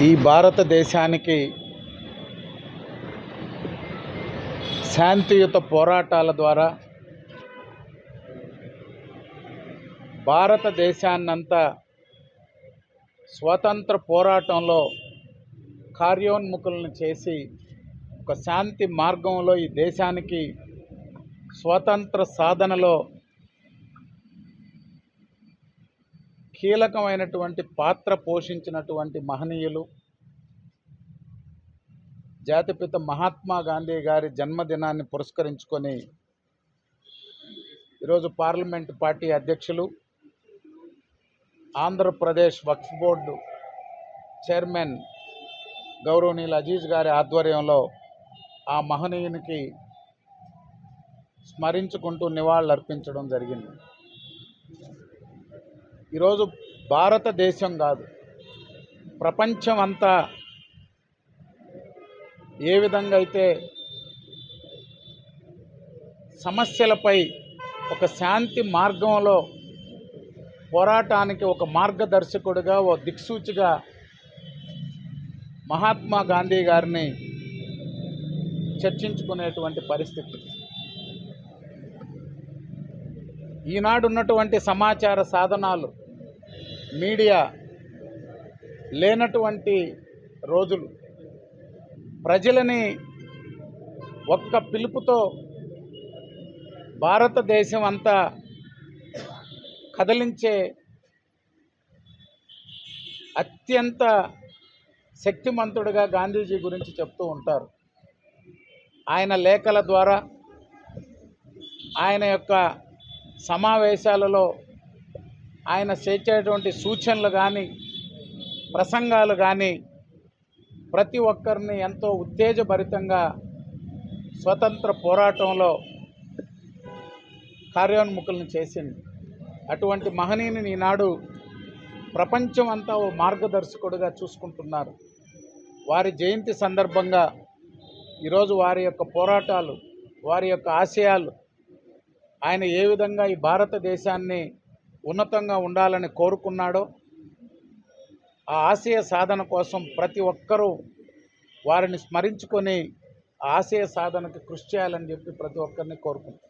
ఈ భారతదేశానికి శాంతియుత పోరాటాల ద్వారా భారతదేశాన్నంతా స్వతంత్ర పోరాటంలో కార్యోన్ముఖులను చేసి ఒక శాంతి మార్గంలో ఈ దేశానికి స్వతంత్ర సాధనలో కీలకమైనటువంటి పాత్ర పోషించినటువంటి మహనీయులు జాతిపిత మహాత్మా గాంధీ గారి జన్మదినాన్ని పురస్కరించుకొని ఈరోజు పార్లమెంట్ పార్టీ అధ్యక్షులు ఆంధ్రప్రదేశ్ వక్ఫ్ బోర్డు చైర్మన్ గౌరవనీయులు అజీజ్ గారి ఆధ్వర్యంలో ఆ మహనీయునికి స్మరించుకుంటూ నివాళులర్పించడం జరిగింది. ఈరోజు భారతదేశం కాదు ప్రపంచం అంతా ఏ విధంగా అయితే సమస్యలపై ఒక శాంతి మార్గంలో పోరాటానికి ఒక మార్గదర్శకుడిగా ఓ దిక్సూచిగా మహాత్మా గాంధీ గారిని చర్చించుకునేటువంటి పరిస్థితి. ఈనాడు ఉన్నటువంటి సమాచార సాధనాలు మీడియా లేనటువంటి రోజులు ప్రజలని ఒక్క పిలుపుతో భారతదేశం అంతా కదిలించే అత్యంత శక్తిమంతుడిగా గాంధీజీ గురించి చెప్తూ ఉంటారు. ఆయన లేఖల ద్వారా ఆయన యొక్క సమావేశాలలో ఆయన చేసేటువంటి సూచనలు కానీ ప్రసంగాలు కానీ ప్రతి ఒక్కరిని ఎంతో ఉత్తేజభరితంగా స్వతంత్ర పోరాటంలో కార్యోన్ముఖులను చేసింది. అటువంటి మహనీయుని ఈనాడు ప్రపంచం అంతా ఓ మార్గదర్శకుడిగా చూసుకుంటున్నారు. వారి జయంతి సందర్భంగా ఈరోజు వారి యొక్క పోరాటాలు వారి యొక్క ఆశయాలు ఆయన ఏ విధంగా ఈ భారతదేశాన్ని ఉన్నతంగా ఉండాలని కోరుకున్నాడో ఆ ఆశయ సాధన కోసం ప్రతి ఒక్కరూ వారిని స్మరించుకొని ఆ ఆశయ సాధనకు కృషి చేయాలని చెప్పి ప్రతి ఒక్కరిని కోరుకుంటాం